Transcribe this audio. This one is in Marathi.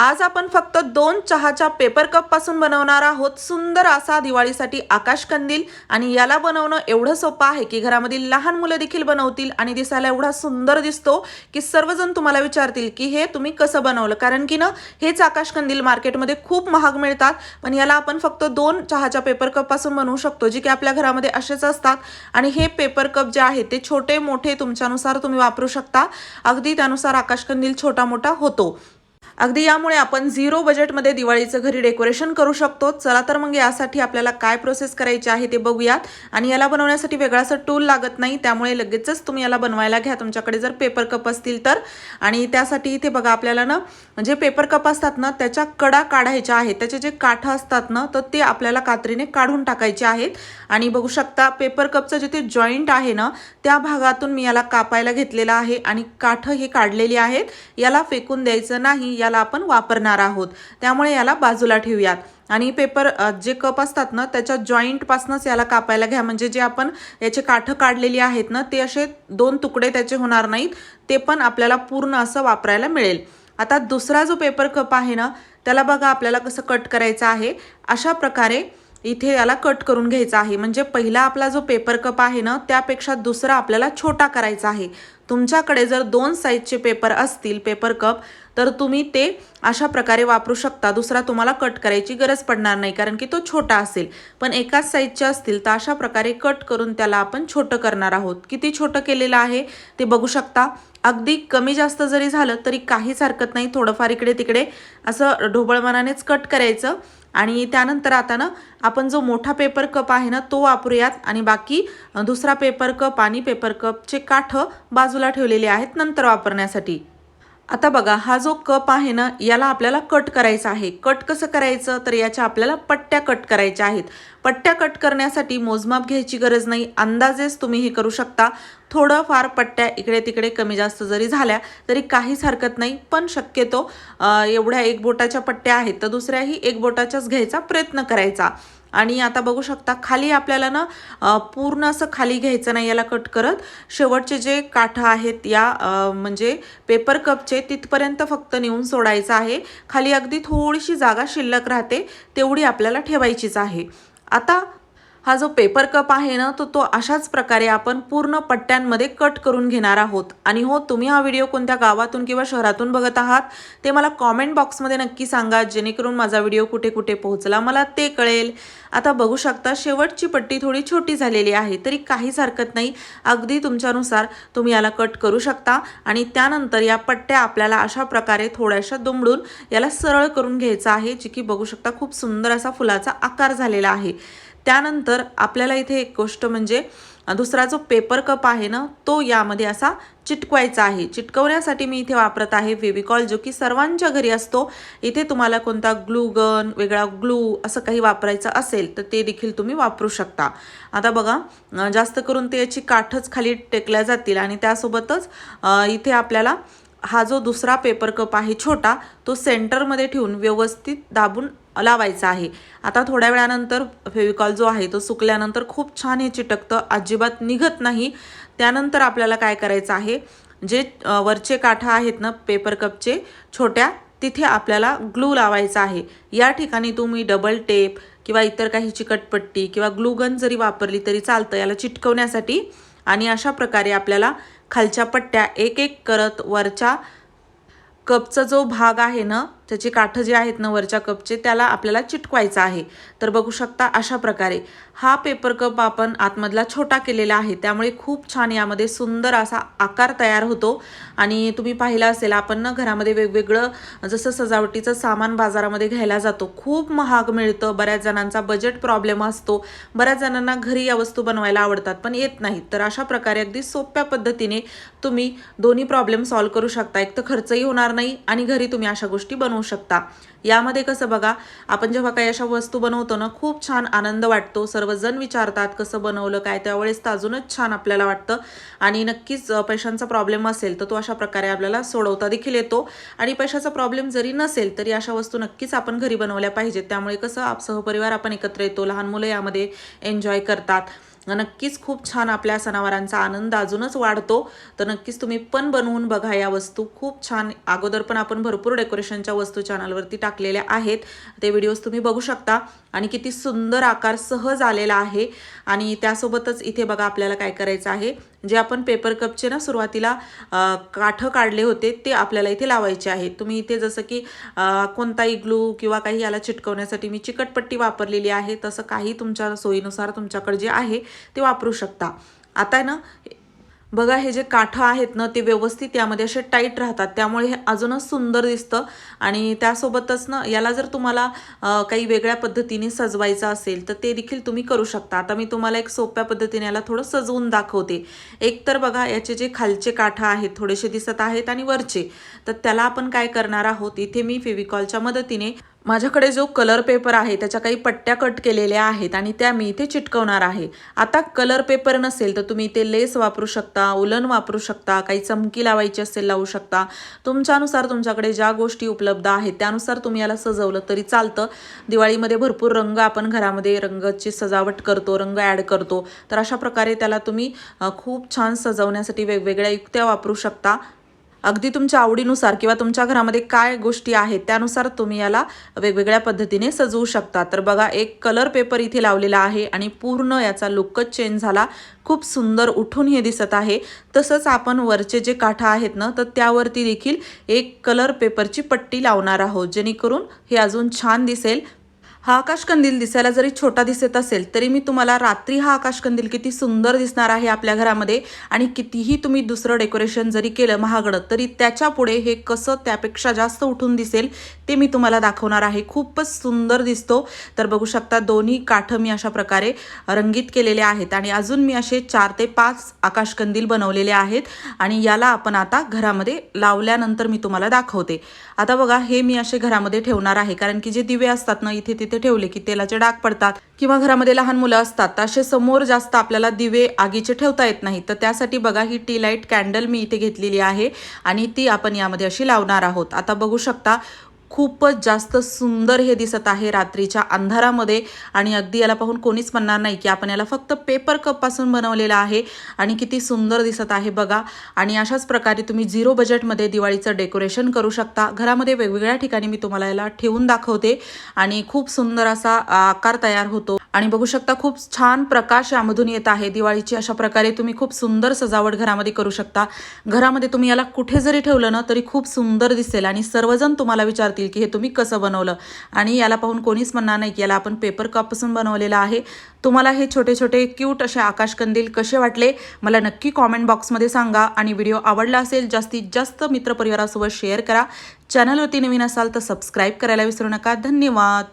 आज आपण फक्त दोन चहाच्या पेपर कपपासून बनवणार आहोत. सुंदर असा दिवाळीसाठी आकाश कंदील आणि याला बनवणं एवढं सोपं आहे की घरामधील लहान मुलं देखील बनवतील आणि दिसायला एवढा सुंदर दिसतो की सर्वजण तुम्हाला विचारतील की हे तुम्ही कसं बनवलं? कारण की ना हेच आकाश कंदील मार्केटमध्ये खूप महाग मिळतात. पण याला आपण फक्त दोन चहाच्या पेपर कपपासून बनवू शकतो जे की आपल्या घरामध्ये असेच असतात. आणि हे पेपर कप जे आहे ते छोटे मोठे तुमच्यानुसार तुम्ही वापरू शकता. अगदी त्यानुसार आकाश कंदील छोटा मोठा होतो. अगदी यामुळे आपण झिरो बजेटमध्ये दिवाळीचं घरी डेकोरेशन करू शकतो. चला तर मग यासाठी आपल्याला काय प्रोसेस करायची आहे ते बघूयात. आणि याला बनवण्यासाठी वेगळा असं टूल लागत नाही. त्यामुळे लगेचच तुम्ही याला बनवायला घ्या. तुमच्याकडे जर पेपर कप असतील तर. आणि त्यासाठी इथे बघा आपल्याला ना जे पेपर कप असतात ना त्याच्या कडा काढायच्या आहेत. त्याचे जे काठं असतात ना तर ते आपल्याला कात्रीने काढून टाकायचे आहेत. आणि बघू शकता पेपर कपचं जिथे जॉईंट आहे ना त्या भागातून मी याला कापायला घेतलेलं आहे. आणि काठं हे काढलेली आहेत. याला फेकून द्यायचं नाही. या याला आपण वापरणार आहोत. त्यामुळे याला बाजूला ठेवूयात. आणि पेपर जे कप असतात ना त्याच्या जॉईंटपासूनच याला कापायला घ्या. म्हणजे जे आपण याचे काठं काढलेली आहेत ना ते असे दोन तुकडे त्याचे होणार नाहीत. ते पण आपल्याला पूर्ण असं वापरायला मिळेल. आता दुसरा जो पेपर कप आहे ना त्याला बघा आपल्याला कसं कट करायचं आहे. अशा प्रकारे इथे याला कट करून घ्यायचा आहे. म्हणजे पहिला आपला जो पेपर कप आहे ना त्यापेक्षा दुसरा आपल्याला छोटा करायचा आहे. तुमच्याकडे जर दोन साईजचे पेपर असतील पेपर कप तर तुम्ही ते अशा प्रकारे वापरू शकता. दुसरा तुम्हाला कट करायची गरज पडणार नाही कारण की तो छोटा असेल. पण एकाच साईजचे असतील तर अशा प्रकारे कट करून त्याला आपण छोटं करणार आहोत. किती छोटं केलेलं आहे ते बघू शकता. अगदी कमी जास्त जरी झालं तरी काहीच हरकत नाही. थोडंफार इकडे तिकडे असं ढोबळमानानेच कट करायचं. आणि त्यानंतर आता ना आपण जो मोठा पेपर कप आहे ना तो वापरूयात. आणि बाकी दुसरा पेपर कप आणि पेपर कपचे काठं बाजूला ठेवलेले आहेत नंतर वापरण्यासाठी. आता बघा हा जो कप आहे ना याला आपल्याला कट करायचा आहे. कट कसं करायचं? तर याच्या आपल्याला पट्ट्या कट करायच्या आहेत. पट्ट्या कट करण्यासाठी मोजमाप घ्यायची गरज नाही. अंदाजेच तुम्ही हे करू शकता. थोडंफार पट्ट्या इकडे तिकडे कमी जास्त जरी झाल्या तरी काहीच हरकत नाही. पण शक्यतो एवढ्या एक बोटाच्या पट्ट्या आहेत तर दुसऱ्याही एक बोटाच्याच घ्यायचा प्रयत्न करायचा. आणि आता बघू शकता खाली आपल्याला ना पूर्ण असं खाली घ्यायचं नाही याला कट करत. शेवटचे जे काठं आहेत या म्हणजे पेपर कपचे तिथपर्यंत फक्त नेऊन सोडायचं आहे. खाली अगदी थोडीशी जागा शिल्लक राहते तेवढी आपल्याला ठेवायचीच आहे. आता हा जो पेपर कप आहे ना तो तो अशाच प्रकारे आपण पूर्ण पट्ट्यांमध्ये कट करून घेणार आहोत. आणि हो तुम्ही हा व्हिडिओ कोणत्या गावातून किंवा शहरातून बघत आहात ते मला कॉमेंट बॉक्समध्ये नक्की सांगा जेणेकरून माझा व्हिडिओ कुठे कुठे पोहोचला मला ते कळेल. आता बघू शकता शेवटची पट्टी थोडी छोटी झालेली आहे तरी काहीच हरकत नाही. अगदी तुमच्यानुसार तुम्ही याला कट करू शकता. आणि त्यानंतर या पट्ट्या आपल्याला अशा प्रकारे थोड्याशा दुमडून याला सरळ करून घ्यायचं आहे जी की बघू शकता खूप सुंदर असा फुलाचा आकार झालेला आहे. त्यानंतर आपल्याला इथे एक गोष्ट म्हणजे दुसरा जो पेपर कप आहे ना तो यामध्ये असा चिटकवायचा आहे. चिटकवण्यासाठी मी इथे वापरत आहे फेविकॉल जो की सर्वांच्या घरी असतो. इथे तुम्हाला कोणता ग्लू गन वेगळा ग्लू असं काही वापरायचं असेल तर ते देखील तुम्ही वापरू शकता. आता बघा जास्त करून ते याची काठच खाली टेकल्या जातील आणि त्यासोबतच इथे आपल्याला हा जो दुसरा पेपर कप आहे छोटा तो सेंटरमध्ये ठेवून व्यवस्थित दाबून लावायचा आहे. आता थोड्या वेळानंतर फेविकॉल जो आहे तो सुकल्यानंतर खूप छान हे चिटकतं अजिबात निघत नाही. त्यानंतर आपल्याला काय करायचं आहे जे वरचे काठा आहेत ना पेपर कपचे छोट्या तिथे आपल्याला ग्लू लावायचा आहे. या ठिकाणी तुम्ही डबल टेप किंवा इतर काही चिकटपट्टी किंवा ग्लूगन जरी वापरली तरी चालतं याला चिटकवण्यासाठी आणि अशा प्रकारे आपल्याला खालच्या पट्ट्या एक एक करत वरच्या कपचा जो भाग आहे ना त्याची काठं जे आहेत ना वरच्या कपचे त्याला आपल्याला चिटकवायचं आहे. तर बघू शकता अशा प्रकारे. हा पेपर कप आपण आतमधला छोटा केलेला आहे. त्यामुळे खूप छान यामध्ये सुंदर असा आकार तयार होतो. आणि तुम्ही पाहिलं असेल आपण ना घरामध्ये वेगवेगळं जसं सजावटीचं सामान बाजारामध्ये घ्यायला जातो. खूप महाग मिळतं. बऱ्याच जणांचा बजेट प्रॉब्लेम असतो. बऱ्याच जणांना घरी या वस्तू बनवायला आवडतात पण येत नाहीत. तर अशा प्रकारे अगदी सोप्या पद्धतीने तुम्ही दोन्ही प्रॉब्लेम सॉल्व्ह करू शकता. एक तर खर्चही होणार नाही आणि घरी तुम्ही अशा गोष्टी बनवू शकता. यामध्ये कसं बघा आपण जेव्हा काही अशा वस्तू बनवतो ना खूप छान आनंद वाटतो. सर्वजण विचारतात कसं बनवलं काय त्यावेळेस तर अजूनच छान आपल्याला वाटतं. आणि नक्कीच पैशांचा प्रॉब्लेम असेल तर तो अशा प्रकारे आपल्याला सोडवता देखील येतो. आणि पैशाचा प्रॉब्लेम जरी नसेल तरी अशा वस्तू नक्कीच आपण घरी बनवल्या पाहिजेत. त्यामुळे कसं आप सहपरिवार आपण एकत्र येतो लहान मुलं यामध्ये एन्जॉय करतात. नक्कीच खूप छान आपल्या सणावारांचा आनंद अजूनच वाढतो. तर नक्कीच तुम्ही पण बनवून बघा या वस्तू. खूप छान अगोदर पण आपण भरपूर डेकोरेशनच्या वस्तू चॅनलवरती टाकलेल्या आहेत. ते व्हिडिओज तुम्ही बघू शकता. आणि किती सुंदर आकार सहज आलेला आहे. आणि त्यासोबतच इथे बघा आपल्याला काय करायचं आहे. जे आपण पेपर कपचे ना सुरुवातीला काठं काढले होते ते आपल्याला इथे लावायचे आहेत. तुम्ही इथे जसं की कोणताही ग्लू किंवा काही याला चिटकवण्यासाठी मी चिकटपट्टी वापरलेली आहे. तसं काही तुमच्या सोयीनुसार तुमच्याकडे जे आहे ते वापरू शकता. आता आहे ना बघा हे जे काठं आहेत ना ते व्यवस्थित यामध्ये असे टाईट राहतात. त्यामुळे हे अजूनच सुंदर दिसतं. आणि त्यासोबतच ना याला जर तुम्हाला काही वेगळ्या पद्धतीने सजवायचं असेल तर ते देखील तुम्ही करू शकता. आता मी तुम्हाला एक सोप्या पद्धतीने याला थोडं सजवून दाखवते. एक तर बघा याचे जे खालचे काठं आहेत थोडेसे दिसत आहेत आणि वरचे. तर त्याला आपण काय करणार आहोत? इथे मी फेविकॉलच्या मदतीने माझ्याकडे जो कलर पेपर आहे त्याच्या काही पट्ट्या कट केलेल्या आहेत आणि त्या मी इथे चिटकवणार आहे. आता कलर पेपर नसेल तर तुम्ही इथे लेस वापरू शकता उलन वापरू शकता काही चमकी लावायची असेल लावू शकता. तुमच्यानुसार तुमच्याकडे ज्या गोष्टी उपलब्ध आहेत त्यानुसार तुम्ही याला सजवलं तरी चालतं. दिवाळीमध्ये भरपूर रंग आपण घरामध्ये रंगाची सजावट करतो रंग ॲड करतो. तर अशा प्रकारे त्याला तुम्ही खूप छान सजवण्यासाठी वेगवेगळ्या युक्त्या वापरू शकता. अगदी तुमच्या आवडीनुसार किंवा तुमच्या घरामध्ये काय गोष्टी आहेत त्यानुसार तुम्ही याला वेगवेगळ्या पद्धतीने सजवू शकता. तर बघा एक कलर पेपर इथे लावलेला आहे आणि पूर्ण याचा लुकच चेंज झाला. खूप सुंदर उठून हे दिसत आहे. तसंच आपण वरचे जे काठा आहेत ना तर त्यावरती देखील एक कलर पेपरची पट्टी लावणार आहोत. जेणेकरून हे अजून छान दिसेल. हा आकाशकंदील दिसायला जरी छोटा दिसत असेल तरी मी तुम्हाला रात्री हा आकाशकंदील किती सुंदर दिसणार आहे आपल्या घरामध्ये आणि कितीही तुम्ही दुसरं डेकोरेशन जरी केलं महागडं तरी त्याच्या पुढे हे कसं त्यापेक्षा जास्त उठून दिसेल ते मी तुम्हाला दाखवणार आहे. खूपच सुंदर दिसतो. तर बघू शकता दोन्ही काठं मी अशा प्रकारे रंगीत केलेले आहेत आणि अजून मी असे चार ते पाच आकाशकंदील बनवलेले आहेत आणि याला आपण आता घरामध्ये लावल्यानंतर मी तुम्हाला दाखवते. आता बघा हे मी असे घरामध्ये ठेवणार आहे कारण की जे दिवे असतात ना इथे तिथे ठेवले की तेलाचे डाग पडतात किंवा घरामध्ये लहान मुलं असतात असे समोर जास्त आपल्याला दिवे आगीचे ठेवता येत नाही तर त्यासाठी बघा ही टी लाइट कॅन्डल मी इथे घेतलेली आहे आणि ती आपण यामध्ये अशी लावणार आहोत. आता बघू शकता खूपच जास्त सुंदर हे दिसत आहे रात्रीच्या अंधारामध्ये. आणि अगदी याला पाहून कोणीच म्हणणार नाही की आपण याला फक्त पेपर कपपासून बनवलेलं आहे आणि किती सुंदर दिसत आहे बघा. आणि अशाच प्रकारे तुम्ही झिरो बजेटमध्ये दिवाळीचं डेकोरेशन करू शकता. घरामध्ये वेगवेगळ्या ठिकाणी मी तुम्हाला याला ठेवून दाखवते. आणि खूप सुंदर असा आकार तयार होतो. आणि बघू शकता खूप छान प्रकाश यामधून येत आहे. दिवाळीची अशा प्रकारे तुम्ही खूप सुंदर सजावट घरामध्ये करू शकता. घरामध्ये तुम्ही याला कुठे जरी ठेवलं ना तरी खूप सुंदर दिसेल आणि सर्वजण तुम्हाला विचारतील की हे तुम्ही कसं बनवलं? आणि याला पाहून कोणीच म्हणणार नाही की याला आपण पेपर कपपासून बनवलेलं आहे. तुम्हाला हे छोटे छोटे क्यूट असे आकाशकंदील कसे वाटले मला नक्की कॉमेंट बॉक्समध्ये सांगा. आणि व्हिडिओ आवडला असेल जास्तीत जास्त मित्रपरिवारासोबत शेअर करा. चॅनलवरती नवीन असाल तर सबस्क्राईब करायला विसरू नका. धन्यवाद!